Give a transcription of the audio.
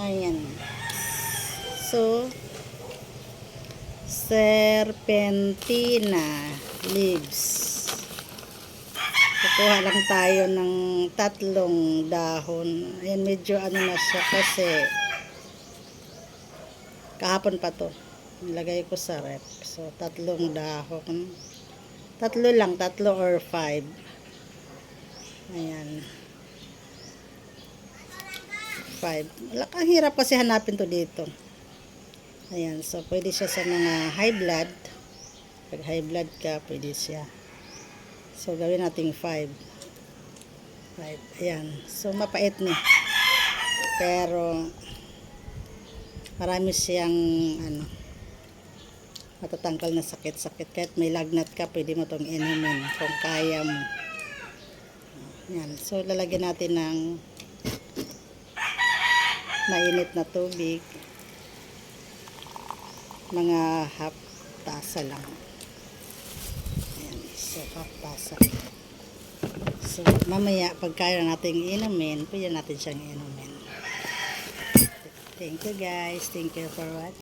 Ayan. So, serpentina leaves. Kukuha lang tayo ng tatlong dahon. Ayan, medyo ano na siya kasi kahapon pa to. Nilagay ko sa rep. So, tatlong dahon. Tatlo lang, tatlo or five. Ayan. Five. Wala kang hirap kasi hanapin to dito. Ayan, so pwede siya sa mga high blood. Pag high blood ka, pwede siya. So, gawin nating 5. 5. Ayan. So, mapait ni. Pero, marami siyang, ano, matatanggal na sakit-sakit. Kahit may lagnat ka, pwede mo itong inumin kung kaya mo. Ayan. So, lalagyan natin ng mainit na tubig. Mga half tasa lang. Ayan, so half tasa. So, mamaya, pag kaya natin inumin, pwede natin siyang inumin. Thank you guys. Thank you for watching.